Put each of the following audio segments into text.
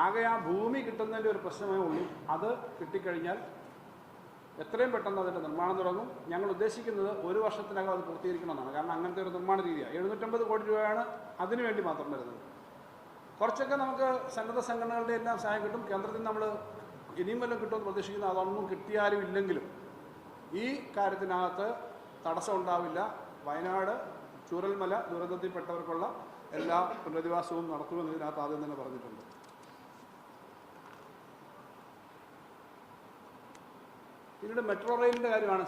ആകെ ആ ഭൂമി കിട്ടുന്നതിന്റെ ഒരു പ്രശ്നമേ ഉള്ളൂ. അത് കിട്ടിക്കഴിഞ്ഞാൽ എത്രയും പെട്ടെന്ന് അതിന്റെ നിർമ്മാണം തുടങ്ങും. ഞങ്ങൾ ഉദ്ദേശിക്കുന്നത് ഒരു വർഷത്തിനകം അത് പൂർത്തീകരിക്കണമെന്നാണ്. കാരണം അങ്ങനത്തെ ഒരു നിർമ്മാണ രീതിയാണ് എഴുന്നൂറ്റമ്പത് കോടി രൂപയാണ് അതിനു വേണ്ടി മാത്രം വരുന്നത്. കുറച്ചൊക്കെ നമുക്ക് സന്നദ്ധ സംഘടനകളുടെ എല്ലാം സഹായം കിട്ടും. കേന്ദ്രത്തിൽ നമ്മൾ ഇനിയും വല്ലതും കിട്ടുമെന്ന് പ്രതീക്ഷിക്കുന്നു അതൊന്നും കിട്ടിയാലും ഇല്ലെങ്കിലും ഈ കാര്യത്തിനകത്ത് തടസ്സം ഉണ്ടാവില്ല. വയനാട് ചൂരൽമല ദുരന്തത്തിൽപ്പെട്ടവർക്കുള്ള എല്ലാ പുനരധിവാസവും നടത്തുമെന്ന് ഇതിനകത്ത് ആദ്യം തന്നെ പറഞ്ഞിട്ടുണ്ട്. പിന്നീട് മെട്രോ റെയിലിന്റെ കാര്യമാണ്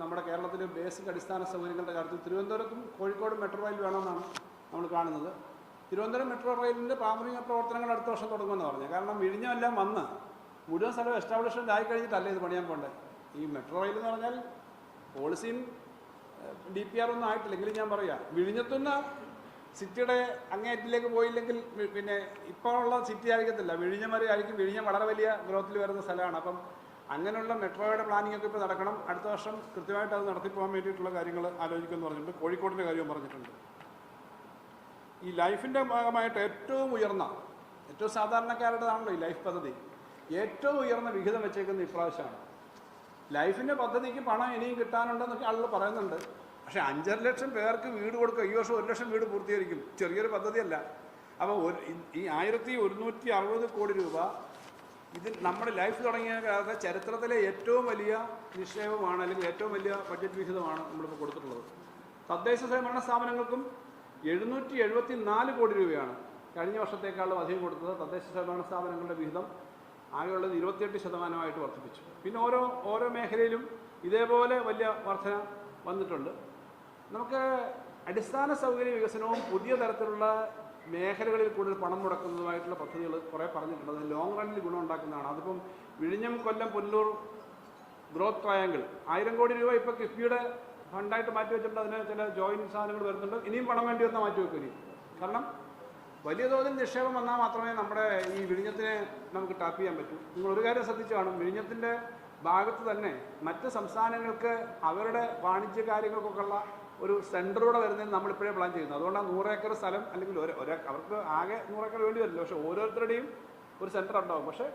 നമ്മുടെ കേരളത്തിലെ ബേസിക് അടിസ്ഥാന സൗകര്യങ്ങളുടെ കാര്യത്തിൽ തിരുവനന്തപുരത്തും കോഴിക്കോടും മെട്രോ റെയിൽ വേണമെന്നാണ് നമ്മൾ കാണുന്നത്. തിരുവനന്തപുരം മെട്രോ റെയിലിന്റെ പ്രാഥമിക പ്രവർത്തനങ്ങൾ അടുത്ത വർഷം തുടങ്ങുമെന്ന് പറഞ്ഞു കാരണം വിഴിഞ്ഞമെല്ലാം വന്ന് മുഴുവൻ സ്ഥലം എസ്റ്റാബ്ലിഷ്മെന്റ് ആയി കഴിഞ്ഞിട്ടല്ലേ ഇത് പണിയാൻ പോണ്ടേ? ഈ മെട്രോ റെയിൽ എന്ന് പറഞ്ഞാൽ പോളിസിയും ഡി പി ആർ ഒന്നും ആയിട്ടില്ലെങ്കിലും ഞാൻ പറയാം. വിഴിഞ്ഞത്തുനിന്ന് സിറ്റിയുടെ അങ്ങേയറ്റിലേക്ക് പോയില്ലെങ്കിൽ പിന്നെ ഇപ്പോൾ ഉള്ള സിറ്റി ആയിരിക്കത്തില്ല. വിഴിഞ്ഞം വരെ ആയിരിക്കും. വിഴിഞ്ഞം വളരെ വലിയ ഗ്രോത്തിൽ വരുന്ന സ്ഥലമാണ്. അപ്പം അങ്ങനെയുള്ള മെട്രോയുടെ പ്ലാനിംഗ് ഒക്കെ ഇപ്പോൾ നടക്കണം. അടുത്ത വർഷം കൃത്യമായിട്ട് അത് നടത്തിപ്പോകാൻ വേണ്ടിയിട്ടുള്ള കാര്യങ്ങൾ ആലോചിക്കുമെന്ന് പറഞ്ഞിട്ടുണ്ട്. കോഴിക്കോടിന്റെ കാര്യവും പറഞ്ഞിട്ടുണ്ട്. ഈ ലൈഫിന്റെ ഭാഗമായിട്ട് ഏറ്റവും ഉയർന്ന ഏറ്റവും സാധാരണക്കാരുടേതാണല്ലോ ഈ ലൈഫ് പദ്ധതി. ഏറ്റവും ഉയർന്ന വിഹിതം വെച്ചേക്കുന്ന ഇപ്രാവശ്യമാണ്. ലൈഫിന്റെ പദ്ധതിക്ക് പണം ഇനിയും കിട്ടാനുണ്ടെന്നൊക്കെ ആളുകൾ പറയുന്നുണ്ട്. പക്ഷേ അഞ്ചര ലക്ഷം പേർക്ക് വീട് കൊടുക്കുക ഈ വർഷം ഒരു ലക്ഷം വീട് പൂർത്തീകരിക്കും. ചെറിയൊരു പദ്ധതിയല്ല. അപ്പോൾ ഈ ആയിരത്തി ഒരുന്നൂറ്റി അറുപത് കോടി രൂപ ഇത് നമ്മുടെ ലൈഫ് തുടങ്ങിയ കാലത്തെ ചരിത്രത്തിലെ ഏറ്റവും വലിയ നിക്ഷേപമാണ് അല്ലെങ്കിൽ ഏറ്റവും വലിയ ബഡ്ജറ്റ് വിഹിതമാണ് നമ്മളിപ്പോൾ കൊടുത്തിട്ടുള്ളത്. തദ്ദേശ സ്വയംഭരണ സ്ഥാപനങ്ങൾക്കും എഴുന്നൂറ്റി എഴുപത്തി നാല് കോടി രൂപയാണ് കഴിഞ്ഞ വർഷത്തേക്കാളും അധികം കൊടുത്തത്. തദ്ദേശ സ്വയംഭരണ സ്ഥാപനങ്ങളുടെ വിഹിതം ആകെയുള്ളത് ഇരുപത്തിയെട്ട് ശതമാനമായിട്ട് വർദ്ധിപ്പിച്ചു. പിന്നെ ഓരോ ഓരോ മേഖലയിലും ഇതേപോലെ വലിയ വർധന വന്നിട്ടുണ്ട്. നമുക്ക് അടിസ്ഥാന സൗകര്യ വികസനവും പുതിയ തരത്തിലുള്ള മേഖലകളിൽ കൂടുതൽ പണം മുടക്കുന്നതുമായിട്ടുള്ള പദ്ധതികൾ കുറേ പറഞ്ഞിട്ടുണ്ട്. അത് ലോങ് റണ്ണിൽ ഗുണം ഉണ്ടാക്കുന്നതാണ്. അതിപ്പം വിഴിഞ്ഞം കൊല്ലം പുല്ലൂർ ഗ്രോത്ത് ട്രയാങ്കിൾ ആയിരം കോടി രൂപ ഇപ്പോൾ കിഫ്ബിയുടെ ഫണ്ടായിട്ട് മാറ്റി വെച്ചിട്ടുണ്ട്. അതിന് ചില ജോയിന്റ് സാധനങ്ങൾ വരുന്നുണ്ട്. ഇനിയും പണം വേണ്ടി വന്നാൽ മാറ്റി വെക്കും ഇനി. കാരണം വലിയ തോതിൽ നിക്ഷേപം വന്നാൽ മാത്രമേ നമ്മുടെ ഈ വിഴിഞ്ഞത്തിനെ നമുക്ക് ടാപ്പ് ചെയ്യാൻ പറ്റൂ. നിങ്ങൾ ഒരു കാര്യം ശ്രദ്ധിച്ചു കാണും. വിഴിഞ്ഞത്തിന്റെ ഭാഗത്ത് തന്നെ മറ്റ് സംസ്ഥാനങ്ങൾക്ക് അവരുടെ വാണിജ്യ കാര്യങ്ങൾക്കൊക്കെ ഉള്ള ഒരു സെന്ററോടെ വരുന്നതിന് നമ്മളിപ്പോഴേ പ്ലാൻ ചെയ്യുന്നത് അതുകൊണ്ടാണ് നൂറ് ഏക്കർ സ്ഥലം അല്ലെങ്കിൽ അവർക്ക് ആകെ നൂറ് ഏക്കർ വേണ്ടി വരില്ല. പക്ഷേ ഓരോരുത്തരുടെയും ഒരു സെന്റർ ഉണ്ടാവും. പക്ഷേ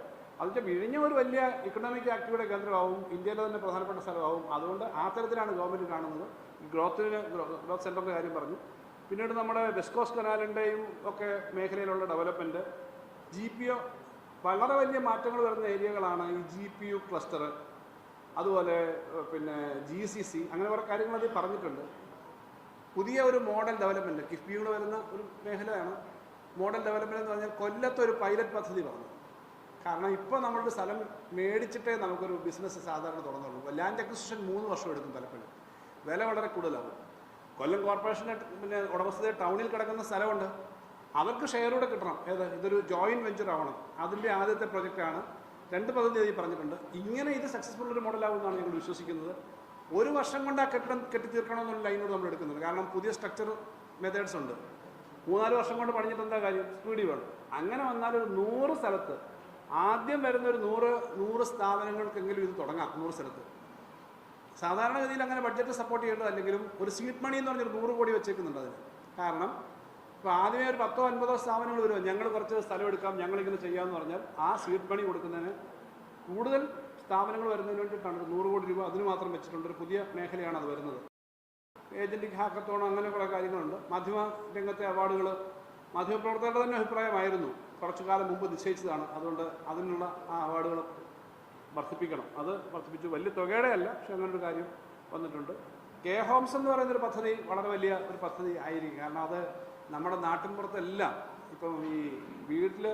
അതിന്റെ വിഴിഞ്ഞ ഒരു വലിയ ഇക്കണോമിക് ആക്ടിവിറ്റി കേന്ദ്രമാവും. ഇന്ത്യയിലെ തന്നെ പ്രധാനപ്പെട്ട സ്ഥലമാവും. അതുകൊണ്ട് ആ തരത്തിലാണ് ഗവൺമെന്റ് കാണുന്നത്. ഗ്രോത്തിന് ഗ്രോത്ത് സെന്ററിന്റെ കാര്യം പറഞ്ഞു. പിന്നീട് നമ്മുടെ വെസ്റ്റ് കോസ്റ്റ് കനാലിന്റെയും ഒക്കെ മേഖലയിലുള്ള ഡെവലപ്മെന്റ് ജി പി ഒ വളരെ വലിയ മാറ്റങ്ങൾ വരുന്ന ഏരിയകളാണ് ഈ ജി പി യു ക്ലസ്റ്റർ അതുപോലെ പിന്നെ ജി സി സി അങ്ങനെ കുറേ കാര്യങ്ങൾ അതിൽ പറഞ്ഞിട്ടുണ്ട്. പുതിയ ഒരു മോഡൽ ഡെവലപ്മെന്റ് കിഫ്ബിയുടെ വരുന്ന ഒരു മേഖലയാണ്. മോഡൽ ഡെവലപ്മെന്റ് എന്ന് പറഞ്ഞാൽ കൊല്ലത്ത് ഒരു പൈലറ്റ് പദ്ധതി പറഞ്ഞു കാരണം ഇപ്പോൾ നമ്മളൊരു സ്ഥലം മേടിച്ചിട്ടേ നമുക്കൊരു ബിസിനസ് സാധാരണ തുടങ്ങുള്ളൂ. ലാൻഡ് അക്വിസിഷൻ മൂന്ന് വർഷം എടുക്കും പലപ്പോഴും വില വളരെ കൂടുതലാവും കൊല്ലം കോർപ്പറേഷന്റെ പിന്നെ ഉടമസ്ഥത ടൗണിൽ കിടക്കുന്ന സ്ഥലമുണ്ട്. അവർക്ക് ഷെയർ കൂടെ കിട്ടണം. ഏത്? ഇതൊരു ജോയിന്റ് വെഞ്ചർ ആവണം. അതിന്റെ ആദ്യത്തെ പ്രൊജക്റ്റാണ് രണ്ട് പദ്ധതി പറഞ്ഞിട്ടുണ്ട്. ഇങ്ങനെ ഇത് സക്സസ്ഫുൾ ഒരു മോഡലാവുമെന്നാണ് ഞങ്ങൾ വിശ്വസിക്കുന്നത്. ഒരു വർഷം കൊണ്ട് ആ കെട്ടിടം കെട്ടിത്തീർക്കണമെന്നുള്ള ലൈനോട് നമ്മൾ എടുക്കുന്നുണ്ട്. കാരണം പുതിയ സ്ട്രക്ചർ മെത്തേഡ്സ് ഉണ്ട്. മൂന്നാൽ വർഷം കൊണ്ട് പണിഞ്ഞിട്ട് എന്താ കാര്യം? സ്പീഡി വേണം. അങ്ങനെ വന്നാൽ ഒരു നൂറ് സ്ഥലത്ത് ആദ്യം വരുന്ന ഒരു നൂറ് നൂറ് സ്ഥാപനങ്ങൾക്കെങ്കിലും ഇത് തുടങ്ങാം നൂറ് സ്ഥലത്ത്. സാധാരണഗതിയിൽ അങ്ങനെ ബഡ്ജറ്റ് സപ്പോർട്ട് ചെയ്യേണ്ടത് അല്ലെങ്കിലും ഒരു സീറ്റ് മണി എന്ന് പറഞ്ഞൊരു നൂറ് കോടി വെച്ചേക്കുന്നുണ്ട് അതിന്. കാരണം ഇപ്പോൾ ആദ്യമേ ഒരു പത്തോ അൻപതോ സ്ഥാപനങ്ങൾ വരുമോ ഞങ്ങൾ കുറച്ച് സ്ഥലം എടുക്കാം ഞങ്ങളിങ്ങനെ ചെയ്യാമെന്ന് പറഞ്ഞാൽ ആ സീറ്റ് മണി കൊടുക്കുന്നതിന് കൂടുതൽ സ്ഥാപനങ്ങൾ വരുന്നതിന് വേണ്ടിയിട്ടാണ് നൂറ് കോടി രൂപ അതിന് മാത്രം വെച്ചിട്ടുണ്ട്. ഒരു പുതിയ മേഖലയാണ് അത് വരുന്നത്. ഏജന്റിക് ഹാക്കത്തോണം അങ്ങനെ കുറേ കാര്യങ്ങളുണ്ട്. മാധ്യമ രംഗത്തെ അവാർഡുകൾ മാധ്യമപ്രവർത്തകരുടെ തന്നെ അഭിപ്രായമായിരുന്നു. കുറച്ചു കാലം മുമ്പ് നിശ്ചയിച്ചതാണ്. അതുകൊണ്ട് അതിനുള്ള ആ അവാർഡുകൾ വർദ്ധിപ്പിക്കണം. അത് വർദ്ധിപ്പിച്ചു വലിയ തുകയുടെ അല്ല പക്ഷെ അങ്ങനൊരു കാര്യം വന്നിട്ടുണ്ട്. കെ ഹോംസ് എന്ന് പറയുന്നൊരു പദ്ധതി വളരെ വലിയ ഒരു പദ്ധതി ആയിരിക്കും. കാരണം അത് നമ്മുടെ നാട്ടിൻപുറത്തെല്ലാം ഇപ്പം ഈ വീട്ടിൽ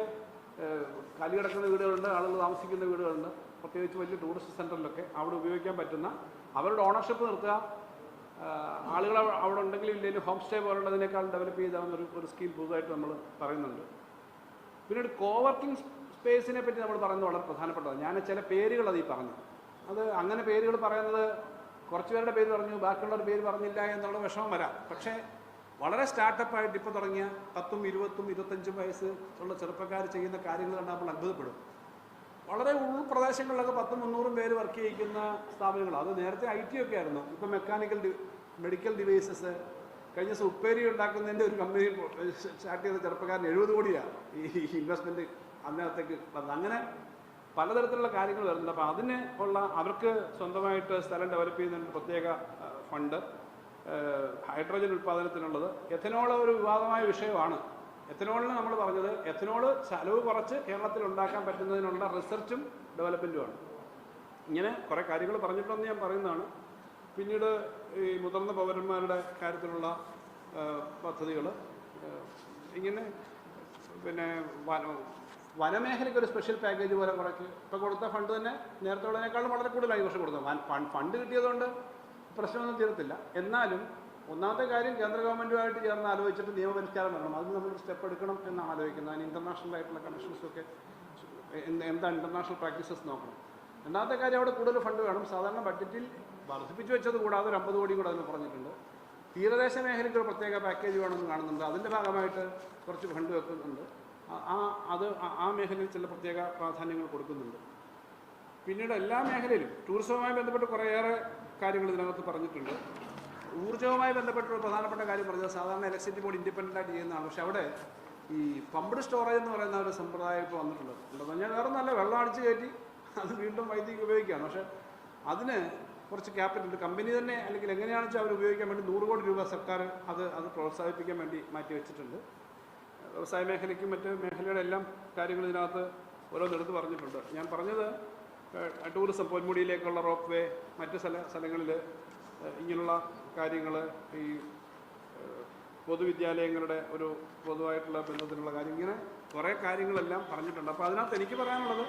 കലി കിടക്കുന്ന വീടുകളുണ്ട് ആളുകൾ താമസിക്കുന്ന വീടുകളുണ്ട്. പ്രത്യേകിച്ച് വലിയ ടൂറിസ്റ്റ് സെന്ററിലൊക്കെ അവിടെ ഉപയോഗിക്കാൻ പറ്റുന്ന അവരുടെ ഓണർഷിപ്പ് നിർത്തുക. ആളുകൾ അവിടെ ഉണ്ടെങ്കിലും ഇല്ലെങ്കിലും ഹോം സ്റ്റേ പോലുള്ളതിനേക്കാൾ ഡെവലപ്പ് ചെയ്താവുന്ന ഒരു ഒരു സ്കീം പുതുതായിട്ട് നമ്മൾ പറയുന്നുണ്ട്. പിന്നീട് കോവർക്കിംഗ് സ്പേസിനെ പറ്റി നമ്മൾ പറയുന്നത് വളരെ പ്രധാനപ്പെട്ടതാണ്. ഞാൻ ചില പേരുകൾ അതീ പറഞ്ഞു. അത് അങ്ങനെ പേരുകൾ പറയുന്നത് കുറച്ച് പേരുടെ പേര് പറഞ്ഞു ബാക്കിയുള്ളവരുടെ പേര് പറഞ്ഞില്ല എന്നുള്ള വിഷമം വരാം. പക്ഷേ വളരെ സ്റ്റാർട്ടപ്പായിട്ട് ഇപ്പോൾ തുടങ്ങിയ പത്തും ഇരുപത്തും ഇരുപത്തഞ്ചും വയസ്സ് ഉള്ള ചെറുപ്പക്കാർ ചെയ്യുന്ന കാര്യങ്ങൾ കണ്ടാൽ നമ്മൾ അത്ഭുതപ്പെടും. വളരെ ഉൾപ്രദേശങ്ങളിലൊക്കെ പത്തും മുന്നൂറും പേര് വർക്ക് ചെയ്യിക്കുന്ന സ്ഥാപനങ്ങൾ അത് നേരത്തെ ഐ ടി ഒക്കെ ആയിരുന്നു. ഇപ്പോൾ മെക്കാനിക്കൽ മെഡിക്കൽ ഡിവൈസസ് കഴിഞ്ഞ ദിവസം ഉപ്പേരി ഉണ്ടാക്കുന്നതിന്റെ ഒരു കമ്പനി സ്റ്റാർട്ട് ചെയ്ത ചെറുപ്പക്കാരൻ എഴുപത് കോടിയാണ് ഈ ഇൻവെസ്റ്റ്മെന്റ് അതിനകത്തേക്ക് വന്നത്. അങ്ങനെ പലതരത്തിലുള്ള കാര്യങ്ങൾ വരുന്നുണ്ട്. അപ്പോൾ അതിന് ഉള്ള അവർക്ക് സ്വന്തമായിട്ട് സ്ഥലം ഡെവലപ്പ് ചെയ്യുന്നതിന് പ്രത്യേക ഫണ്ട് ഹൈഡ്രജൻ ഉൽപ്പാദനത്തിനുള്ളത് എഥനോൾ ഒരു വിവാദമായ വിഷയമാണ്. എഥനോളിന് നമ്മൾ പറഞ്ഞത് എഥനോൾ ചെലവ് കുറച്ച് കേരളത്തിൽ ഉണ്ടാക്കാൻ പറ്റുന്നതിനുള്ള റിസർച്ചും ഡെവലപ്മെന്റുമാണ് ഇങ്ങനെ കുറേ കാര്യങ്ങൾ പറഞ്ഞിട്ടുണ്ടെന്ന് ഞാൻ പറയുന്നതാണ്. പിന്നീട് ഈ മുതിർന്ന പൗരന്മാരുടെ കാര്യത്തിലുള്ള പദ്ധതികൾ ഇങ്ങനെ പിന്നെ വന വനമേഖലയ്ക്ക് ഒരു സ്പെഷ്യൽ പാക്കേജ് പോലെ കുറയ്ക്ക്. ഇപ്പോൾ കൊടുത്ത ഫണ്ട് തന്നെ നേരത്തെ ഉള്ളതിനേക്കാളും വളരെ കൂടുതലായി വർഷം കൊടുക്കുന്നത് ഫണ്ട് കിട്ടിയതുകൊണ്ട് പ്രശ്നമൊന്നും തീരത്തില്ല. എന്നാലും ഒന്നാമത്തെ കാര്യം കേന്ദ്ര ഗവൺമെന്റുമായിട്ട് ചേർന്ന് ആലോചിച്ചിട്ട് നിയമപരിഷ്കാരം വരണം. അതിന് നമ്മൾ സ്റ്റെപ്പ് എടുക്കണം എന്നാണ് ആലോചിക്കുന്നത്. അതിന് ഇന്റർനാഷണൽ ആയിട്ടുള്ള കണക്ഷൻസൊക്കെ എന്ത് ഇന്റർനാഷണൽ പ്രാക്ടീസസ് നോക്കണം. രണ്ടാമത്തെ കാര്യം അവിടെ കൂടുതൽ ഫണ്ട് വേണം. സാധാരണ ബഡ്ജറ്റിൽ വർദ്ധിപ്പിച്ചു വെച്ചത് കൂടാതെ ഒരു അമ്പത് കോടി കൂടെ അതിന് പറഞ്ഞിട്ടുണ്ട് തീരദേശ മേഖലയ്ക്ക് ഒരു പ്രത്യേക പാക്കേജ് വേണമെന്ന് കാണുന്നുണ്ട്. അതിന്റെ ഭാഗമായിട്ട് കുറച്ച് ഫണ്ട് വെക്കുന്നുണ്ട്. ആ- അത് ആ മേഖലയിൽ ചില പ്രത്യേക പ്രാധാന്യങ്ങൾ കൊടുക്കുന്നുണ്ട്. പിന്നീട് എല്ലാ മേഖലയിലും ടൂറിസവുമായി ബന്ധപ്പെട്ട് കുറേയേറെ കാര്യങ്ങൾ ഇതിനകത്ത് പറഞ്ഞിട്ടുണ്ട്. ഊർജവുമായി ബന്ധപ്പെട്ട ഒരു പ്രധാനപ്പെട്ട കാര്യം പറഞ്ഞത് സാധാരണ ഇലക്ട്രിസിറ്റി ബോർഡ് ഇൻഡിപെൻഡന്റ് ആയിട്ട് ചെയ്യുന്നതാണ്. പക്ഷെ അവിടെ ഈ പമ്പ്ഡ് സ്റ്റോറേജ് എന്ന് പറയുന്ന ഒരു സമ്പ്രദായം ഇപ്പോൾ വന്നിട്ടുണ്ട് ഉണ്ടെന്ന് പറഞ്ഞാൽ വേറെ നല്ല വെള്ളം അടിച്ച് കയറ്റി അത് വീണ്ടും വൈദ്യുതി ഉപയോഗിക്കുകയാണ്. പക്ഷെ അതിന് കുറച്ച് ക്യാപിറ്റൽ കമ്പനി തന്നെ അല്ലെങ്കിൽ എങ്ങനെയാണെന്ന് വെച്ചാൽ അവർ ഉപയോഗിക്കാൻ വേണ്ടി നൂറ് കോടി രൂപ സർക്കാർ അത് അത് പ്രോത്സാഹിപ്പിക്കാൻ വേണ്ടി മാറ്റി വെച്ചിട്ടുണ്ട്. വ്യവസായ മേഖലയ്ക്കും മറ്റ് മേഖലയുടെ എല്ലാം കാര്യങ്ങൾ ഇതിനകത്ത് ഓരോന്നെടുത്ത് പറഞ്ഞിട്ടുണ്ട്. ഞാൻ പറഞ്ഞത് ടൂറിസം പൊന്മുടിയിലേക്കുള്ള റോപ്പ് വേ മറ്റ് സ്ഥല സ്ഥലങ്ങളിൽ ഇങ്ങനെയുള്ള കാര്യങ്ങൾ ഈ പൊതുവിദ്യാലയങ്ങളുടെ ഒരു പൊതുവായിട്ടുള്ള ബന്ധത്തിലുള്ള കാര്യം. ഇങ്ങനെ കുറേ കാര്യങ്ങളെല്ലാം പറഞ്ഞിട്ടുണ്ട്. അപ്പോൾ അതിനകത്ത് എനിക്ക് പറയാനുള്ളത്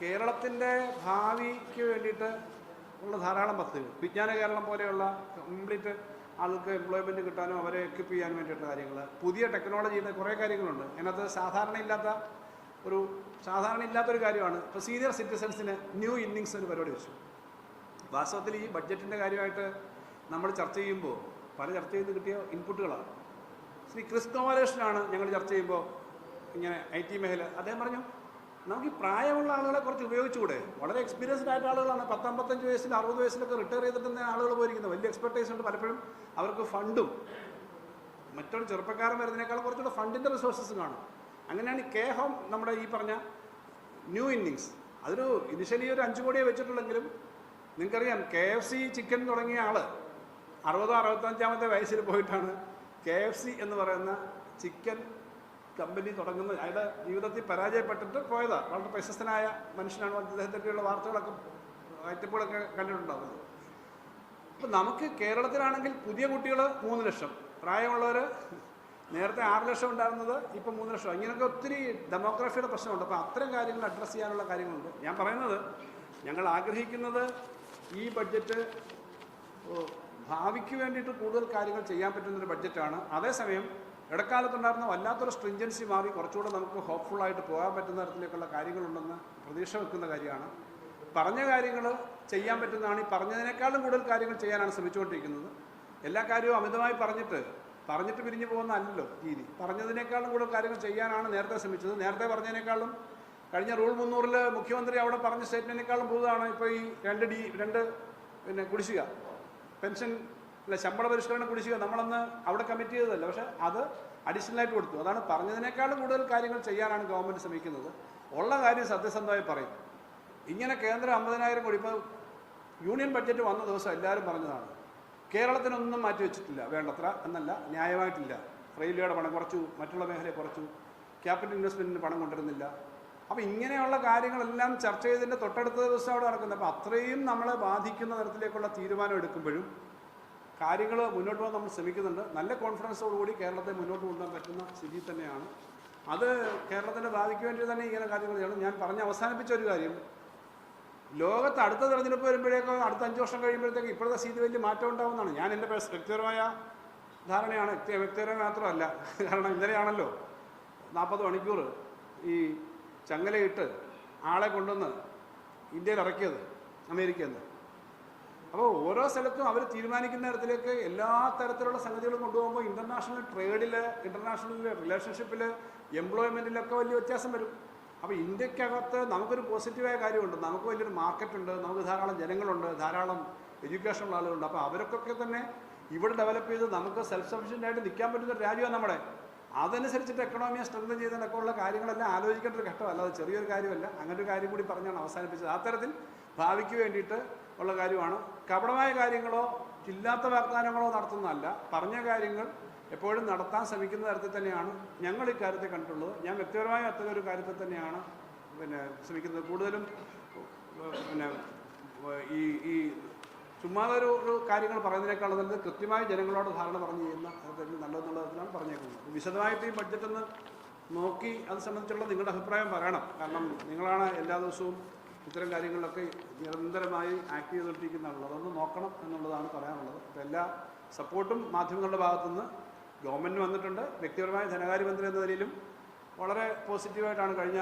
കേരളത്തിന്റെ ഭാവിക്ക് വേണ്ടിയിട്ട് ഉള്ള ധാരാളം പദ്ധതികൾ. വിജ്ഞാന കേരളം പോലെയുള്ള കംപ്ലീറ്റ് ആൾക്ക് എംപ്ലോയ്മെന്റ് കിട്ടാനും അവരെ എക്യുപ്പ് ചെയ്യാൻ വേണ്ടിയിട്ടുള്ള കാര്യങ്ങൾ പുതിയ ടെക്നോളജിയുടെ കുറേ കാര്യങ്ങളുണ്ട്. അതിനകത്ത് സാധാരണ ഇല്ലാത്ത ഒരു സാധാരണ ഇല്ലാത്തൊരു കാര്യമാണ്. ഇപ്പോൾ സീനിയർ സിറ്റിസൺസിന് ന്യൂ ഇന്നിങ്സ് ഒരു പരിപാടി വെച്ചു. വാസ്തവത്തിൽ ഈ ബഡ്ജറ്റിന്റെ കാര്യമായിട്ട് നമ്മൾ ചർച്ച ചെയ്യുമ്പോൾ പല ചർച്ച ചെയ്ത് കിട്ടിയ ഇൻപുട്ടുകളാണ് ശ്രീ ക്രിസ് കോമലേഷനാണ് ഞങ്ങൾ ചർച്ച ചെയ്യുമ്പോൾ ഇങ്ങനെ ഐ ടി മേഖല അദ്ദേഹം പറഞ്ഞു നമുക്ക് ഈ പ്രായമുള്ള ആളുകളെ കുറച്ച് ഉപയോഗിച്ചുകൂടെ? വളരെ എക്സ്പീരിയൻസ്ഡ് ആയിട്ട് ആളുകളാണ്. പത്തമ്പത്തഞ്ച് വയസ്സിൽ അറുപത് വയസ്സിലൊക്കെ റിട്ടയർ ചെയ്തിട്ടുന്ന ആളുകൾ പോയിരിക്കുന്നത് വലിയ എക്സ്പെർട്ടൈസ് ഉണ്ട് പലപ്പോഴും. അവർക്ക് ഫണ്ടും മറ്റൊരു ചെറുപ്പക്കാരൻ വരുന്നതിനേക്കാൾ കുറച്ചുകൂടെ ഫണ്ടിന്റെ റിസോഴ്സസ് കാണും. അങ്ങനെയാണ് കെ ഹോം നമ്മുടെ ഈ പറഞ്ഞ ന്യൂ ഇന്നിങ്സ്. അതൊരു ഇനിഷ്യലി ഒരു അഞ്ച് കോടിയെ വെച്ചിട്ടുള്ളെങ്കിലും നിങ്ങൾക്കറിയാം കെ എഫ് സി ചിക്കൻ തുടങ്ങിയ ആൾ അറുപതോ അറുപത്തഞ്ചാമത്തെ വയസ്സിൽ പോയിട്ടാണ് കെ എഫ് സി എന്ന് പറയുന്ന ചിക്കൻ കമ്പനി തുടങ്ങുന്നത്. അയാളുടെ ജീവിതത്തിൽ പരാജയപ്പെട്ടിട്ട് പോയതാണ് വളരെ പ്രശസ്തനായ മനുഷ്യനാണ് അദ്ദേഹത്തെപ്പറ്റിയുള്ള വാർത്തകളൊക്കെ ഐറ്റപ്പുകളൊക്കെ കണ്ടിട്ടുണ്ടാവുന്നത്. അപ്പം നമുക്ക് കേരളത്തിലാണെങ്കിൽ പുതിയ കുട്ടികൾ മൂന്ന് ലക്ഷം. പ്രായമുള്ളവർ നേരത്തെ ആറ് ലക്ഷം ഉണ്ടായിരുന്നത് ഇപ്പം മൂന്ന് ലക്ഷം. ഇങ്ങനെയൊക്കെ ഒത്തിരി ഡെമോഗ്രഫിയുടെ പ്രശ്നമുണ്ട്. അപ്പോൾ അത്തരം കാര്യങ്ങൾ അഡ്രസ്സ് ചെയ്യാനുള്ള കാര്യങ്ങളുണ്ട്. ഞാൻ പറയുന്നത് ഞങ്ങൾ ആഗ്രഹിക്കുന്നത് ഈ ബഡ്ജറ്റ് ഭാവിക്ക് വേണ്ടിയിട്ട് കൂടുതൽ കാര്യങ്ങൾ ചെയ്യാൻ പറ്റുന്നൊരു ബഡ്ജറ്റാണ് അതേസമയം ഇടക്കാലത്തുണ്ടായിരുന്ന വല്ലാത്തൊരു സ്ട്രിഞ്ചൻസി മാറി കുറച്ചുകൂടെ നമുക്ക് ഹോപ്പ്ഫുള്ളായിട്ട് പോകാൻ പറ്റുന്ന തരത്തിലേക്കുള്ള കാര്യങ്ങളുണ്ടെന്ന് പ്രതീക്ഷ വെക്കുന്ന കാര്യമാണ്. പറഞ്ഞ കാര്യങ്ങൾ ചെയ്യാൻ പറ്റുന്നതാണ്. ഈ പറഞ്ഞതിനേക്കാളും കൂടുതൽ കാര്യങ്ങൾ ചെയ്യാനാണ് ശ്രമിച്ചുകൊണ്ടിരിക്കുന്നത്. എല്ലാ കാര്യവും അമിതമായി പറഞ്ഞിട്ട് പറഞ്ഞിട്ട് പിരിഞ്ഞു പോകുന്ന അല്ലല്ലോ രീതി. പറഞ്ഞതിനേക്കാളും കൂടുതൽ കാര്യങ്ങൾ ചെയ്യാനാണ് നേരത്തെ ശ്രമിച്ചത്. നേരത്തെ പറഞ്ഞതിനേക്കാളും കഴിഞ്ഞ റൂൾ മുന്നൂറിൽ മുഖ്യമന്ത്രി അവിടെ പറഞ്ഞ സ്റ്റേറ്റ്മെന്റിനേക്കാളും പുതുതാണ് ഇപ്പോൾ ഈ രണ്ട് ഡി രണ്ട് പിന്നെ കുടിശ്ശിക. പെൻഷൻ അല്ല ശമ്പള പരിഷ്കരണ കുടിശ്ശിക നമ്മളന്ന് അവിടെ കമ്മിറ്റ് ചെയ്തതല്ല. പക്ഷേ അത് അഡീഷണൽ ആയിട്ട് കൊടുത്തു. അതാണ് പറഞ്ഞതിനേക്കാളും കൂടുതൽ കാര്യങ്ങൾ ചെയ്യാനാണ് ഗവൺമെന്റ് ശ്രമിക്കുന്നത്. ഉള്ള കാര്യം സത്യസന്ധമായി പറയും. ഇങ്ങനെ കേന്ദ്രം അമ്പതിനായിരം കോടി. ഇപ്പോൾ യൂണിയൻ ബഡ്ജറ്റ് വന്ന ദിവസം എല്ലാവരും പറഞ്ഞതാണ്. കേരളത്തിനൊന്നും മാറ്റി വെച്ചിട്ടില്ല വേണ്ടത്ര. എന്നല്ല ന്യായമായിട്ടില്ല. റെയിൽവേയുടെ പണം കുറച്ചു മറ്റുള്ള മേഖലയെ കുറച്ചു. ക്യാപിറ്റൽ ഇൻവെസ്റ്റ്മെന്റിന് പണം കൊണ്ടുവരുന്നില്ല. അപ്പോൾ ഇങ്ങനെയുള്ള കാര്യങ്ങളെല്ലാം ചർച്ച ചെയ്തതിന്റെ തൊട്ടടുത്ത ദിവസം അവിടെ നടക്കുന്നത്. അപ്പോൾ അത്രയും നമ്മളെ ബാധിക്കുന്ന തരത്തിലേക്കുള്ള തീരുമാനം എടുക്കുമ്പോഴും കാര്യങ്ങൾ മുന്നോട്ട് പോകാൻ നമ്മൾ ശ്രമിക്കുന്നുണ്ട്. നല്ല കോൺഫിഡൻസോടുകൂടി കേരളത്തെ മുന്നോട്ട് കൊണ്ടുപോകാൻ പറ്റുന്ന സ്ഥിതി തന്നെയാണ്. അത് കേരളത്തിന്റെ ഭാവിക്ക് വേണ്ടി തന്നെ ഇങ്ങനെ കാര്യങ്ങൾ ചെയ്യണം. ഞാൻ പറഞ്ഞ് അവസാനിപ്പിച്ച ഒരു കാര്യം. ലോകത്ത് അടുത്ത തെരഞ്ഞെടുപ്പ് വരുമ്പോഴേക്കോ അടുത്ത അഞ്ച് വർഷം കഴിയുമ്പോഴത്തേക്ക് ഇപ്പോഴത്തെ സ്ഥിതി വലിയ മാറ്റം ഉണ്ടാവുന്നതാണ്. ഞാൻ എന്റെ വ്യക്തിപരമായ ധാരണയാണ്. വ്യക്തി വ്യക്തിപരം മാത്രമല്ല. കാരണം ഇന്നലെയാണല്ലോ നാൽപ്പത് മണിക്കൂർ ഈ ചങ്ങലയിട്ട് ആളെ കൊണ്ടുവന്ന് ഇന്ത്യയിൽ ഇറക്കിയത് അമേരിക്കയിൽ നിന്ന്. അപ്പോൾ ഓരോ സ്ഥലത്തും അവർ തീരുമാനിക്കുന്ന തരത്തിലേക്ക് എല്ലാ തരത്തിലുള്ള സംഗതികളും കൊണ്ടുപോകുമ്പോൾ ഇന്റർനാഷണൽ ട്രേഡിൽ ഇന്റർനാഷണൽ റിലേഷൻഷിപ്പിൽ എംപ്ലോയ്മെന്റിലൊക്കെ വലിയ വ്യത്യാസം വരും. അപ്പോൾ ഇന്ത്യക്കകത്ത് നമുക്കൊരു പോസിറ്റീവായ കാര്യമുണ്ട്. നമുക്ക് വലിയൊരു മാർക്കറ്റുണ്ട്. നമുക്ക് ധാരാളം ജനങ്ങളുണ്ട്. ധാരാളം എഡ്യൂക്കേഷനുള്ള ആളുകളുണ്ട്. അപ്പോൾ അവർക്കൊക്കെ തന്നെ ഇവിടെ ഡെവലപ്പ് ചെയ്ത് നമുക്ക് സെൽഫ് സഫീഷ്യന്റ് ആയിട്ട് നിൽക്കാൻ പറ്റുന്ന ഒരു രാജ്യമാണ് നമ്മുടെ. അതനുസരിച്ചിട്ട് എക്കണോമിയെ സ്ട്രെങ്തൻ ചെയ്തതിനൊക്കെ ഉള്ള കാര്യങ്ങളെല്ലാം ആലോചിക്കേണ്ട ഒരു ഘട്ടമല്ല. അത് ചെറിയൊരു കാര്യമല്ല. അങ്ങനെ ഒരു കാര്യം കൂടി പറഞ്ഞാണ് അവസാനിപ്പിച്ചത്. അത്തരത്തിൽ ഭാവിക്ക് വേണ്ടിയിട്ട് ഉള്ള കാര്യമാണ്. കപടമായ കാര്യങ്ങളോ ഇല്ലാത്ത വാഗ്ദാനങ്ങളോ നടത്തുന്നതല്ല. പറഞ്ഞ കാര്യങ്ങൾ എപ്പോഴും നടത്താൻ ശ്രമിക്കുന്ന തരത്തിൽ തന്നെയാണ് ഞങ്ങൾ ഇക്കാര്യത്തെ കണ്ടിട്ടുള്ളത്. ഞാൻ വ്യക്തിപരമായ അത്തരം ഒരു കാര്യത്തിൽ തന്നെയാണ് പിന്നെ ശ്രമിക്കുന്നത്. കൂടുതലും പിന്നെ ഈ ഈ ചുമ്മാതെ ഒരു കാര്യങ്ങൾ പറയുന്നതിനേക്കാൾ നല്ലത് കൃത്യമായി ജനങ്ങളോട് ധാരണ പറഞ്ഞു ചെയ്യുന്ന നല്ലതെന്നുള്ള തരത്തിലാണ് പറഞ്ഞേക്കുന്നത്. വിശദമായിട്ട് ഈ ബഡ്ജറ്റ് ഒന്ന് നോക്കി അത് സംബന്ധിച്ചുള്ള നിങ്ങളുടെ അഭിപ്രായം പറയണം. കാരണം നിങ്ങളാണ് എല്ലാ ദിവസവും ഇത്തരം കാര്യങ്ങളിലൊക്കെ നിരന്തരമായി ആക്ട് ചെയ്തുകൊണ്ടിരിക്കുന്നതാണല്ലോ അതൊന്ന് നോക്കണം എന്നുള്ളതാണ് പറയാനുള്ളത്. അപ്പോൾ എല്ലാ സപ്പോർട്ടും മാധ്യമങ്ങളുടെ ഭാഗത്തുനിന്ന് ഗവൺമെന്റ് വന്നിട്ടുണ്ട്. വ്യക്തിപരമായ ധനകാര്യമന്ത്രി എന്ന നിലയിലും വളരെ പോസിറ്റീവായിട്ടാണ് കഴിഞ്ഞ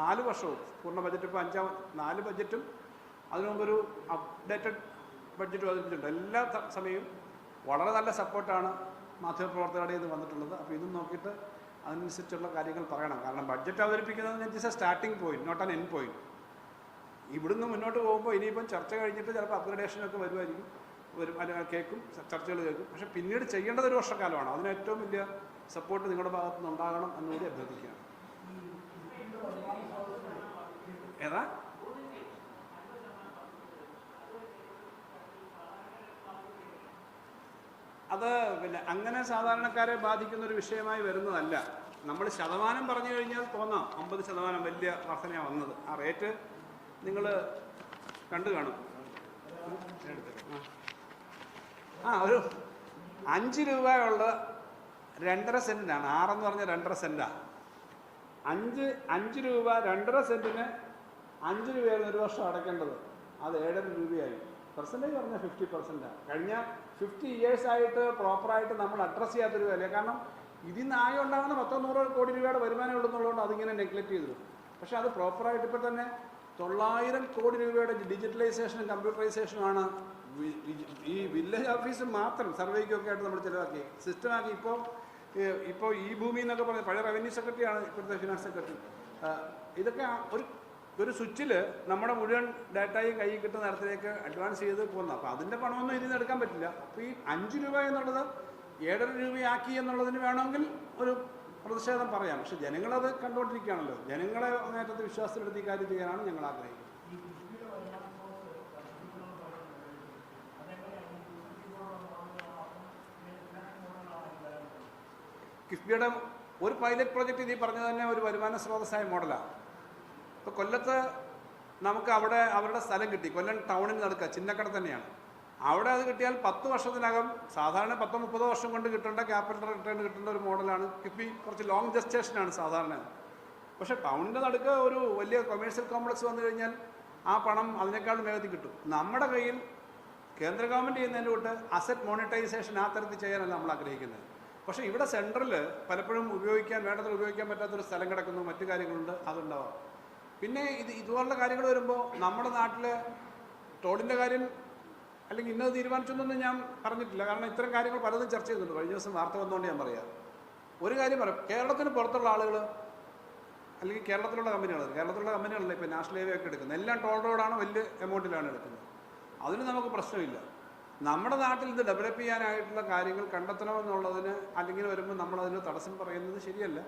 നാല് വർഷവും പൂർണ ബജറ്റ് ഇപ്പോൾ അഞ്ചാം നാല് ബജറ്റും അതിനു മുമ്പൊരു അപ്ഡേറ്റഡ് ബഡ്ജറ്റ് അവതരിപ്പിച്ചിട്ടുണ്ട് എല്ലാ സമയവും വളരെ നല്ല സപ്പോർട്ടാണ് മാധ്യമപ്രവർത്തകരുടെ ഇത് വന്നിട്ടുള്ളത്. അപ്പോൾ ഇതും നോക്കിയിട്ട് അതിനനുസരിച്ചുള്ള കാര്യങ്ങൾ പറയണം. കാരണം ബഡ്ജറ്റ് അവതരിപ്പിക്കുന്നത് it's a starting point not an end point ഇവിടുന്ന് മുന്നോട്ട് പോകുമ്പോൾ ഇനിയിപ്പം ചർച്ച കഴിഞ്ഞിട്ട് ചിലപ്പോൾ അപ്ഗ്രഡേഷനൊക്കെ വരുമായിരിക്കും. വരും. കേൾക്കും ചർച്ചകൾ കേൾക്കും. പക്ഷെ പിന്നീട് ചെയ്യേണ്ടത് ഒരു വർഷക്കാലമാണ്. അതിന് ഏറ്റവും വലിയ സപ്പോർട്ട് നിങ്ങളുടെ ഭാഗത്തു നിന്ന് ഉണ്ടാകണം എന്നുകൂടി അഭ്യർത്ഥിക്കുകയാണ്. ഏതാ? അത് പിന്നെ അങ്ങനെ സാധാരണക്കാരെ ബാധിക്കുന്ന ഒരു വിഷയമായി വരുന്നതല്ല. നമ്മൾ ശതമാനം പറഞ്ഞു കഴിഞ്ഞാൽ തോന്നാം. അമ്പത് ശതമാനം വലിയ വർധനയാണ് വന്നത്. ആ റേറ്റ് നിങ്ങൾ കണ്ടു കാണും. ആ ഒരു അഞ്ച് രൂപയുള്ള രണ്ടര സെന്റിനാണ് ആറെന്ന് പറഞ്ഞ രണ്ടര സെന്റാണ് അഞ്ച് അഞ്ച് രൂപ രണ്ടര സെന്റിന് അഞ്ച് രൂപയായിരുന്നു ഒരു വർഷം അടയ്ക്കേണ്ടത് അത് ഏഴര രൂപയായി. പെർസെന്റേജ് പറഞ്ഞാൽ ഫിഫ്റ്റി പെർസെന്റാണ് കഴിഞ്ഞ ഫിഫ്റ്റി ഇയേഴ്സ് ആയിട്ട് പ്രോപ്പറായിട്ട് നമ്മൾ അഡ്രസ്സ് ചെയ്യാത്തൊരു വില കാരണം ഇതിൽ നിന്ന് ആകെ ഉണ്ടാകുന്ന പത്തോ നൂറോ കോടി രൂപയുടെ വരുമാനം ഉള്ളതുള്ളതുകൊണ്ട് അതിങ്ങനെ നെഗ്ലക്റ്റ് ചെയ്തു. പക്ഷേ അത് പ്രോപ്പറായിട്ട് ഇപ്പോൾ തന്നെ തൊള്ളായിരം കോടി രൂപയുടെ ഡിജിറ്റലൈസേഷനും കമ്പ്യൂട്ടറൈസേഷനുമാണ് ഈ വില്ലേജ് ഓഫീസ് മാത്രം സർവേക്കൊക്കെ ആയിട്ട് നമ്മൾ ചിലവാക്കി. സിസ്റ്റമാക്കി ഇപ്പോൾ ഇപ്പോൾ ഈ ഭൂമി എന്നൊക്കെ പറഞ്ഞ പഴയ റവന്യൂ സെക്രട്ടറിയാണ് ഇപ്പോഴത്തെ ഫിനാൻസ് സെക്രട്ടറി ഇതൊക്കെ ഒരു ഒരു സ്വിച്ചിൽ നമ്മുടെ മുഴുവൻ ഡാറ്റയും കൈ കിട്ടുന്ന തരത്തിലേക്ക് അഡ്വാൻസ് ചെയ്ത് പോകുന്നത് അപ്പോൾ അതിന്റെ പണമൊന്നും ഇതിൽ നിന്ന് എടുക്കാൻ പറ്റില്ല. അപ്പോൾ ഈ അഞ്ച് രൂപ എന്നുള്ളത് ഏഴര രൂപയാക്കി എന്നുള്ളതിന് വേണമെങ്കിൽ ഒരു പ്രതിഷേധം പറയാം. പക്ഷെ ജനങ്ങളത് കണ്ടുകൊണ്ടിരിക്കുകയാണല്ലോ ജനങ്ങളെ നേരത്തെ വിശ്വാസത്തിലെടുത്ത് കാര്യം ചെയ്യാനാണ് ഞങ്ങൾ ആഗ്രഹിക്കുന്നത്. കിഫ്ബിയുടെ ഒരു പൈലറ്റ് പ്രോജക്റ്റ് നീ പറഞ്ഞത് തന്നെ ഒരു വരുമാന സ്രോതസ്സായ മോഡലാണ് ഇപ്പോൾ കൊല്ലത്ത് നമുക്ക് അവിടെ അവരുടെ സ്ഥലം കിട്ടി. കൊല്ലം ടൗണിൽ നടക്കുക ചിന്നക്കട തന്നെയാണ്. അവിടെ അത് കിട്ടിയാൽ പത്ത് വർഷത്തിനകം സാധാരണ പത്തോ മുപ്പതോ വർഷം കൊണ്ട് കിട്ടേണ്ട ക്യാപിറ്റൽ റിട്ടേൺ കിട്ടേണ്ട ഒരു മോഡലാണ് കിഫ്ബി കുറച്ച് ലോങ് ജസ്റ്റേഷനാണ് സാധാരണ. പക്ഷേ ടൗണിന്റെ നടുക്ക് ഒരു വലിയ കൊമേഴ്സ്യൽ കോംപ്ലക്സ് വന്നു കഴിഞ്ഞാൽ ആ പണം അതിനേക്കാളും വേഗത്തിൽ കിട്ടും. നമ്മുടെ കയ്യിൽ കേന്ദ്ര ഗവൺമെന്റ് ചെയ്യുന്നതിന്റെ കൂട്ട് അസറ്റ് മോണിറ്റൈസേഷൻ ആ തരത്തിൽ ചെയ്യാനല്ല നമ്മൾ ആഗ്രഹിക്കുന്നത്. പക്ഷേ ഇവിടെ സെൻട്രൽ പലപ്പോഴും ഉപയോഗിക്കാൻ വേണ്ടത്ര ഉപയോഗിക്കാൻ പറ്റാത്തൊരു സ്ഥലം കിടക്കുന്നു മറ്റു കാര്യങ്ങളുണ്ട് അതുണ്ടാവാം. പിന്നെ ഇത് ഇതുപോലുള്ള കാര്യങ്ങൾ വരുമ്പോൾ നമ്മുടെ നാട്ടിൽ ടോളിന്റെ കാര്യം അല്ലെങ്കിൽ ഇന്നത് തീരുമാനിച്ചൊന്നും ഞാൻ പറഞ്ഞിട്ടില്ല. കാരണം ഇത്തരം കാര്യങ്ങൾ പലതും ചർച്ച ചെയ്യുന്നുണ്ട്. കഴിഞ്ഞ ദിവസം വാർത്ത വന്നുകൊണ്ട് ഞാൻ പറയാം. ഒരു കാര്യം പറയാം. കേരളത്തിന് പുറത്തുള്ള ആളുകൾ അല്ലെങ്കിൽ കേരളത്തിലുള്ള കമ്പനികൾ കേരളത്തിലുള്ള കമ്പനികളല്ല ഇപ്പോൾ നാഷണൽ ഹൈവേ ഒക്കെ എടുക്കുന്നത്? എല്ലാം ടോൾ റോഡാണ് വലിയ എമൗണ്ടിലാണ് എടുക്കുന്നത്. അതിന് നമുക്ക് പ്രശ്നമില്ല. നമ്മുടെ നാട്ടിൽ ഇത് ഡെവലപ്പ് ചെയ്യാനായിട്ടുള്ള കാര്യങ്ങൾ കണ്ടെത്തണമെന്നുള്ളതിന് അല്ലെങ്കിൽ വരുമ്പോൾ നമ്മൾ അതിന് തടസ്സം പറയുന്നത് ശരിയല്ല.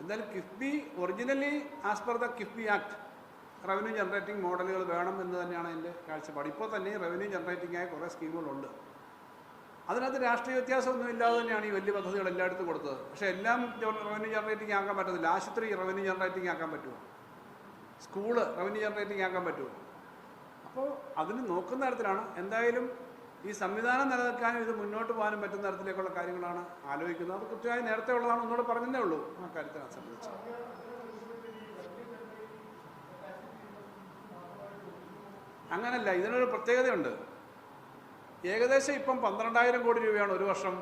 എന്തായാലും KIIFB originally as per the KIIFB act revenue generating മോഡലുകൾ വേണം എന്ന് തന്നെയാണ് എന്റെ കാഴ്ചപ്പാട്. ഇപ്പോൾ തന്നെ റവന്യൂ ജനറേറ്റിംഗ് ആയ കുറേ സ്കീമുകളുണ്ട്. അതിനകത്ത് രാഷ്ട്രീയ വ്യത്യാസമൊന്നും ഇല്ലാതെ തന്നെയാണ് ഈ വലിയ പദ്ധതികൾ എല്ലായിടത്തും കൊടുത്തത്. പക്ഷേ എല്ലാം റവന്യൂ ജനറേറ്റിംഗ് ആക്കാൻ പറ്റത്തില്ല. ആശുപത്രി റവന്യൂ ജനറേറ്റിംഗ് ആക്കാൻ പറ്റുമോ? സ്കൂൾ റവന്യൂ ജനറേറ്റിംഗ് ആക്കാൻ പറ്റുമോ? അപ്പോൾ അതിന് നോക്കുന്ന തരത്തിലാണ്. എന്തായാലും ഈ സംവിധാനം നിലനിൽക്കാനും ഇത് മുന്നോട്ട് പോകാനും പറ്റുന്ന തരത്തിലേക്കുള്ള കാര്യങ്ങളാണ് ആലോചിക്കുന്നത്. അത് കൃത്യമായി നേരത്തെ ഉള്ളതാണ് ഒന്നുകൂടെ പറഞ്ഞതേ ഉള്ളൂ. ആ കാര്യത്തിനെ സംബന്ധിച്ച്. അങ്ങനല്ല ഇതിനൊരു പ്രത്യേകതയുണ്ട്. ഏകദേശം ഇപ്പം പന്ത്രണ്ടായിരം കോടി രൂപയാണ് ഒരു വർഷം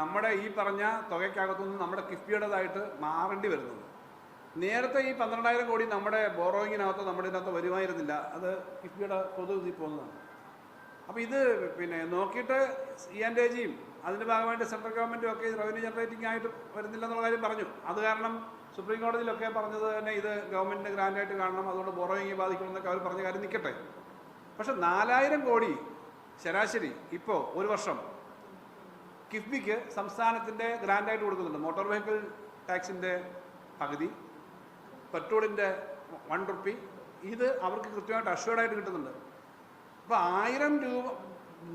നമ്മുടെ ഈ പറഞ്ഞ തുകയ്ക്കകത്തുനിന്ന് നമ്മുടെ കിഫ്ബിയുടേതായിട്ട് മാറേണ്ടി വരുന്നത്. നേരത്തെ ഈ പന്ത്രണ്ടായിരം കോടി നമ്മുടെ ബോറോയിങ്ങിനകത്ത് നമ്മുടെ ഇതിനകത്ത് വരുമായിരുന്നില്ല. അത് കിഫ്ബിയുടെ പൊതു പോകുന്നതാണ്. അപ്പോൾ ഇത് പിന്നെ നോക്കിയിട്ട് ഇ ആൻഡ് എ ജിയും അതിന്റെ ഭാഗമായിട്ട് സെൻട്രൽ ഗവൺമെന്റും ഒക്കെ റവന്യൂ ജനറേറ്റിംഗ് ആയിട്ട് വരുന്നില്ല എന്നുള്ള കാര്യം പറഞ്ഞു. അത് കാരണം സുപ്രീം കോടതിയിലൊക്കെ പറഞ്ഞത് തന്നെ ഇത് ഗവൺമെന്റിന് ഗ്രാൻഡായിട്ട് കാണണം അതുകൊണ്ട് ബോറോയിങ് ബാധിക്കണമെന്നൊക്കെ അവർ പറഞ്ഞ കാര്യം നിൽക്കട്ടെ പക്ഷെ നാലായിരം കോടി ശരാശരി ഇപ്പോൾ ഒരു വർഷം കിഫ്ബിക്ക് സംസ്ഥാനത്തിന്റെ ഗ്രാൻഡായിട്ട് കൊടുക്കുന്നുണ്ട്. മോട്ടോർ വെഹിക്കിൾ ടാക്സിന്റെ പകുതി പെട്രോളിന്റെ വൺ റുപ്പി ഇത് അവർക്ക് കൃത്യമായിട്ട് അഷ്വേർഡായിട്ട് കിട്ടുന്നുണ്ട്. അപ്പോൾ ആയിരം രൂപ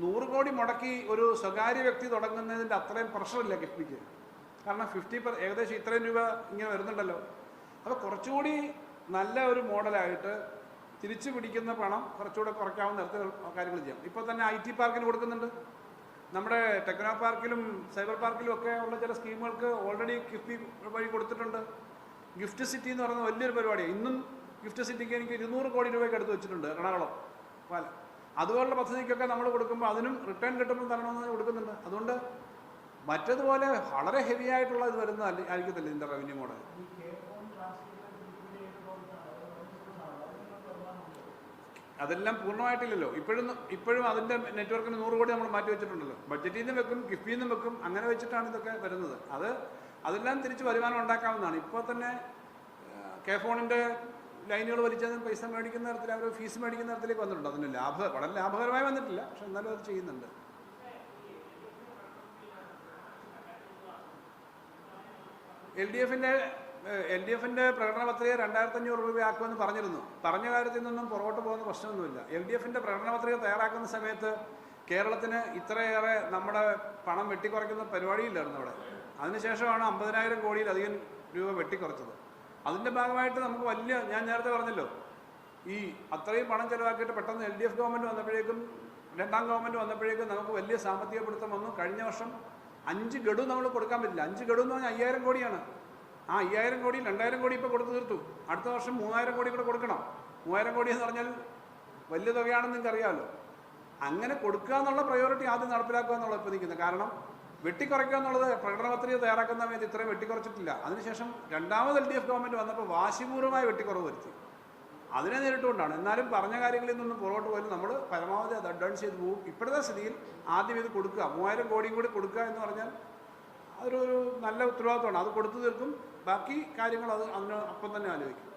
നൂറ് കോടി മുടക്കി ഒരു സ്വകാര്യ വ്യക്തി തുടങ്ങുന്നതിന്റെ അത്രയും പ്രഷറില്ല കിഫ്ബിക്ക് കാരണം ഫിഫ്റ്റി പെർ ഏകദേശം ഇത്രയും രൂപ ഇങ്ങനെ വരുന്നുണ്ടല്ലോ. അപ്പോൾ കുറച്ചുകൂടി നല്ല ഒരു മോഡലായിട്ട് തിരിച്ചു പിടിക്കുന്ന പണം കുറച്ചുകൂടെ കുറയ്ക്കാവുന്ന തരത്തിൽ കാര്യങ്ങൾ ചെയ്യാം. ഇപ്പോൾ തന്നെ ഐ ടി പാർക്കിന് കൊടുക്കുന്നുണ്ട്. നമ്മുടെ ടെക്നോ പാർക്കിലും സൈബർ പാർക്കിലും ഒക്കെ ഉള്ള ചില സ്കീമുകൾക്ക് ഓൾറെഡി കിഫ്ബി വഴി കൊടുത്തിട്ടുണ്ട്. ഗിഫ്റ്റ് സിറ്റി എന്ന് പറയുന്ന വലിയൊരു പരിപാടിയാണ് ഇന്നും ഗിഫ്റ്റ് സിറ്റിക്ക് എനിക്ക് ഇരുന്നൂറ് കോടി രൂപയ്ക്ക് എടുത്ത് വെച്ചിട്ടുണ്ട് എറണാകുളം പാല. അതുപോലുള്ള പദ്ധതിക്കൊക്കെ നമ്മൾ കൊടുക്കുമ്പോൾ അതിനും റിട്ടേൺ കിട്ടുമ്പോൾ തരണമെന്ന് കൊടുക്കുന്നുണ്ട്. അതുകൊണ്ട് മറ്റതുപോലെ വളരെ ഹെവി ആയിട്ടുള്ള ഇത് വരുന്ന ആയിരിക്കത്തില്ല ഇതിന്റെ റവന്യൂ മോഡൽ അതെല്ലാം പൂർണമായിട്ടില്ലല്ലോ. ഇപ്പോഴും ഇപ്പോഴും അതിന്റെ നെറ്റ്വർക്കിന് നൂറ് കോടി നമ്മൾ മാറ്റി വെച്ചിട്ടുണ്ടല്ലോ. ബഡ്ജറ്റിൽ നിന്ന് വെക്കും കിഫ്ബിയിൽ നിന്ന് വെക്കും അങ്ങനെ വെച്ചിട്ടാണ് ഇതൊക്കെ വരുന്നത്. അത് അതെല്ലാം തിരിച്ച് വരുമാനം ഉണ്ടാക്കാവുന്നതാണ്. ഇപ്പോൾ തന്നെ കെ ഫോണിന്റെ ലൈനുകൾ വലിച്ചാൽ പൈസ മേടിക്കുന്ന തരത്തിൽ അവർ ഫീസ് മേടിക്കുന്ന തരത്തിലേക്ക് വന്നിട്ടുണ്ട്. അതിന് ലാഭ വളരെ ലാഭകരമായി വന്നിട്ടില്ല പക്ഷെ എന്നാലും അത് ചെയ്യുന്നുണ്ട്. എൽ ഡി എഫിന്റെ എൽ ഡി എഫിന്റെ പ്രകടന പത്രിക രണ്ടായിരത്തി അഞ്ഞൂറ് രൂപയാക്കുമെന്ന് പറഞ്ഞിരുന്നു. പറഞ്ഞ കാര്യത്തിൽ നിന്നും പുറകോട്ട് പോകുന്ന പ്രശ്നമൊന്നുമില്ല. എൽ ഡി എഫിന്റെ പ്രകടന പത്രിക തയ്യാറാക്കുന്ന സമയത്ത് കേരളത്തിന് ഇത്രയേറെ നമ്മുടെ പണം വെട്ടിക്കുറയ്ക്കുന്ന പരിപാടിയില്ലായിരുന്നു അവിടെ. അതിനുശേഷമാണ് അമ്പതിനായിരം കോടിയിലധികം രൂപ വെട്ടിക്കുറച്ചത്. അതിന്റെ ഭാഗമായിട്ട് നമുക്ക് വലിയ ഞാൻ നേരത്തെ പറഞ്ഞല്ലോ ഈ അത്രയും പണം ചെലവാക്കിയിട്ട് പെട്ടെന്ന് എൽ ഡി എഫ് ഗവൺമെന്റ് വന്നപ്പോഴേക്കും രണ്ടാം ഗവൺമെന്റ് വന്നപ്പോഴേക്കും നമുക്ക് വലിയ സാമ്പത്തിക പിടുത്തം വന്നു. കഴിഞ്ഞ വർഷം അഞ്ച് ഗഡു നമ്മൾ കൊടുക്കാൻ പറ്റില്ല. അഞ്ച് ഗഡു എന്ന് പറഞ്ഞാൽ അയ്യായിരം കോടിയാണ്. ആ അയ്യായിരം കോടി രണ്ടായിരം കോടി ഇപ്പോൾ കൊടുത്തു തീർത്തു. അടുത്ത വർഷം മൂവായിരം കോടി കൂടെ കൊടുക്കണം. മൂവായിരം കോടി എന്ന് പറഞ്ഞാൽ വലിയ തുകയാണെന്ന് നിങ്ങൾക്ക് അറിയാമല്ലോ അങ്ങനെ കൊടുക്കുക എന്നുള്ള പ്രയോറിറ്റി ആദ്യം നടപ്പിലാക്കുക എന്നുള്ള ഇപ്പോൾ നിൽക്കുന്നത്. കാരണം വെട്ടിക്കുറയ്ക്കുക എന്നുള്ളത് പ്രകടന പത്രിക തയ്യാറാക്കുന്ന സമയത്ത് ഇത്രയും വെട്ടിക്കുറച്ചിട്ടില്ല. അതിനുശേഷം രണ്ടാമത് എൽ ഡി എഫ് ഗവൺമെന്റ് വന്നപ്പോൾ വാശിപൂർവമായി വെട്ടിക്കുറവ് വരുത്തി. അതിനെ നേരിട്ടുകൊണ്ടാണ്. എന്നാലും പറഞ്ഞ കാര്യങ്ങളിൽ നിന്നും പുറകോട്ട് പോയാലും നമ്മൾ പരമാവധി അത് അഡ്വാൻസ് ചെയ്ത് പോകും. ഇപ്പോഴത്തെ സ്ഥിതിയിൽ ആദ്യം ഇത് കൊടുക്കുക. മൂവായിരം കോടിയും കൂടി കൊടുക്കുക എന്ന് പറഞ്ഞാൽ അതൊരു നല്ല ഉത്തരവാദിത്തമാണ് അത് കൊടുത്തു തീർക്കും. ബാക്കി കാര്യങ്ങൾ അത് അതിന് അപ്പം തന്നെ ആലോചിക്കും.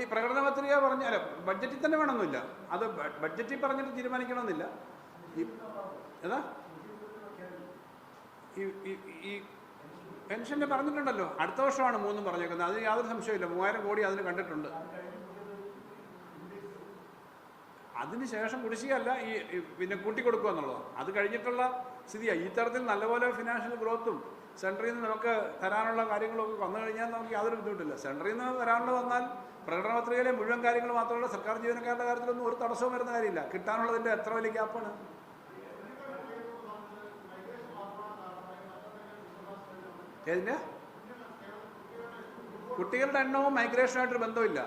ഈ പ്രകടന പത്രിക പറഞ്ഞ ബഡ്ജറ്റിൽ തന്നെ വേണമെന്നില്ല. അത് ബഡ്ജറ്റിൽ പറഞ്ഞിട്ട് തീരുമാനിക്കണമെന്നില്ല. ഏതാ? ഈ പെൻഷന്റെ പറഞ്ഞിട്ടുണ്ടല്ലോ. അടുത്ത വർഷമാണ് മൂന്നും പറഞ്ഞേക്കുന്നത്. അതിന് യാതൊരു സംശയമില്ല മൂവായിരം കോടി അതിന് കണ്ടിട്ടുണ്ട്. അതിനുശേഷം കുടിശ്ശികയല്ല ഈ പിന്നെ കൂട്ടിക്കൊടുക്കുക എന്നുള്ളത്. അത് കഴിഞ്ഞിട്ടുള്ള സ്ഥിതിയാണ് ഈ തരത്തിൽ നല്ലപോലെ ഫിനാൻഷ്യൽ ഗ്രോത്തും സെൻട്രിൽ നിന്ന് നമുക്ക് തരാനുള്ള കാര്യങ്ങളൊക്കെ വന്നു കഴിഞ്ഞാൽ നമുക്ക് യാതൊരു ബുദ്ധിമുട്ടില്ല. സെൻട്രിൽ നിന്ന് വരാനുള്ളത് വന്നാൽ പ്രകടന പത്രികയിലെ മുഴുവൻ കാര്യങ്ങൾ മാത്രമല്ല സർക്കാർ ജീവനക്കാരുടെ കാര്യത്തിലൊന്നും ഒരു തടസ്സവും വരുന്ന കാര്യമില്ല. കിട്ടാനുള്ളതിന്റെ എത്ര വലിയ ഗ്യാപ്പാണ് ഏതിന്റെ? കുട്ടികളുടെ എണ്ണവും മൈഗ്രേഷനുമായിട്ടൊരു ബന്ധമില്ല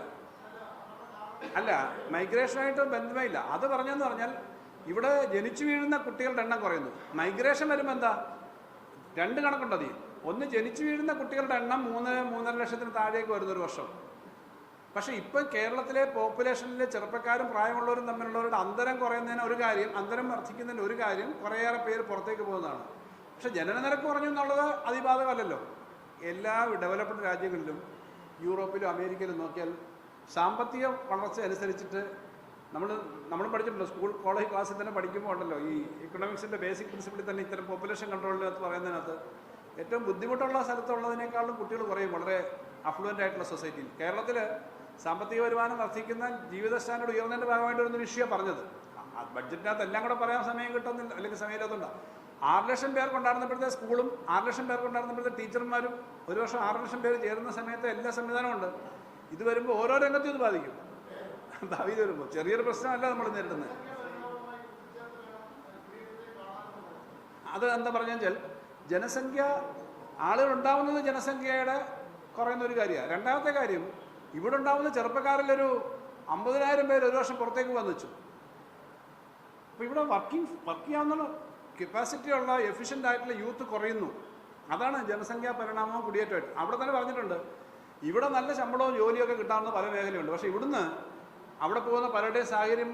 അല്ല മൈഗ്രേഷനായിട്ട് ബന്ധമേ ഇല്ല അത് പറഞ്ഞെന്ന് പറഞ്ഞാൽ ഇവിടെ ജനിച്ചു വീഴുന്ന കുട്ടികളുടെ എണ്ണം കുറയുന്നു. മൈഗ്രേഷൻ വരുമ്പോൾ എന്താ? രണ്ട് കണക്കുണ്ടതി ഒന്ന് ജനിച്ചു വീഴുന്ന കുട്ടികളുടെ എണ്ണം മൂന്ന് മൂന്നര ലക്ഷത്തിന് താഴേക്ക് വരുന്ന ഒരു വർഷം. പക്ഷേ ഇപ്പം കേരളത്തിലെ പോപ്പുലേഷനിലെ ചെറുപ്പക്കാരും പ്രായമുള്ളവരും തമ്മിലുള്ളവരുടെ അന്തരം കുറയുന്നതിന് ഒരു കാര്യം അന്തരം വർദ്ധിക്കുന്നതിന് ഒരു കാര്യം കുറേയേറെ പേര് പുറത്തേക്ക് പോകുന്നതാണ്. പക്ഷെ ജനന നിരക്ക് കുറഞ്ഞു എന്നുള്ളത് അതിബാധകമല്ലല്ലോ. എല്ലാ ഡെവലപ്ഡ് രാജ്യങ്ങളിലും യൂറോപ്പിലും അമേരിക്കയിലും നോക്കിയാൽ സാമ്പത്തിക വളർച്ച അനുസരിച്ചിട്ട് നമ്മൾ നമ്മൾ പഠിച്ചിട്ടുണ്ടോ. സ്കൂൾ കോളേജ് ക്ലാസ്സിൽ തന്നെ പഠിക്കുമ്പോൾ ഉണ്ടല്ലോ ഈ ഇക്കണോമിക്സിന്റെ ബേസിക് പ്രിൻസിപ്പിളിൽ തന്നെ ഇത്തരം പോപ്പുലേഷൻ കൺട്രോളിനകത്ത് പറയുന്നതിനകത്ത് ഏറ്റവും ബുദ്ധിമുട്ടുള്ള സ്ഥലത്തുള്ളതിനേക്കാളും കുട്ടികൾ കുറയും വളരെ അഫ്ലുവന്റ് ആയിട്ടുള്ള സൊസൈറ്റിയിൽ കേരളത്തിൽ സാമ്പത്തിക വരുമാനം വർദ്ധിക്കുന്ന ജീവിത സ്റ്റാൻഡേർഡ് ഉയർന്നതിന്റെ ഭാഗമായിട്ട് ഒരു വിഷയമാണ് പറഞ്ഞത്. ബഡ്ജറ്റിനകത്ത് എല്ലാം കൂടെ പറയാൻ സമയം കിട്ടുന്നില്ല അല്ലെങ്കിൽ സമയമില്ലാത്തതുകൊണ്ടാണ്. ആറ് ലക്ഷം പേർ കൊണ്ടാടുന്നപ്പോഴത്തെ സ്കൂളും ആറ് ലക്ഷം പേർ കൊണ്ടാടുന്നപ്പോഴത്തെ ടീച്ചർമാരും ഒരു വർഷം ആറ് ലക്ഷം പേര് ചേരുന്ന സമയത്ത് എല്ലാ സംവിധാനവും ഉണ്ട്. ഇത് വരുമ്പോൾ ഓരോ രംഗത്തും ഇത് ബാധിക്കും. ഭാവിയിൽ വരുമ്പോൾ ചെറിയൊരു പ്രശ്നമല്ല നമ്മൾ നേരിടുന്നത്. അത് എന്താ പറഞ്ഞു വെച്ചാൽ ജനസംഖ്യ ആളുകൾ ഉണ്ടാവുന്നത് ജനസംഖ്യയുടെ കുറയുന്ന ഒരു കാര്യമാണ്. രണ്ടാമത്തെ കാര്യം ഇവിടെ ഉണ്ടാവുന്ന ചെറുപ്പക്കാരിലൊരു അമ്പതിനായിരം പേര് ഒരു വർഷം പുറത്തേക്ക് വന്നു വെച്ചു. അപ്പോൾ ഇവിടെ വർക്കിംഗ് വർക്ക് ചെയ്യാവുന്ന കപ്പാസിറ്റി ഉള്ള എഫിഷ്യന്റ് ആയിട്ടുള്ള യൂത്ത് കുറയുന്നു. അതാണ് ജനസംഖ്യാ പരിണാമവും കുടിയേറ്റമായിട്ട് അവിടെ തന്നെ പറഞ്ഞിട്ടുണ്ട് ഇവിടെ നല്ല ശമ്പളവും ജോലിയൊക്കെ കിട്ടാവുന്ന പല മേഖലയുണ്ട്. പക്ഷേ ഇവിടുന്ന് അവിടെ പോകുന്ന പലരുടെയും സാഹചര്യം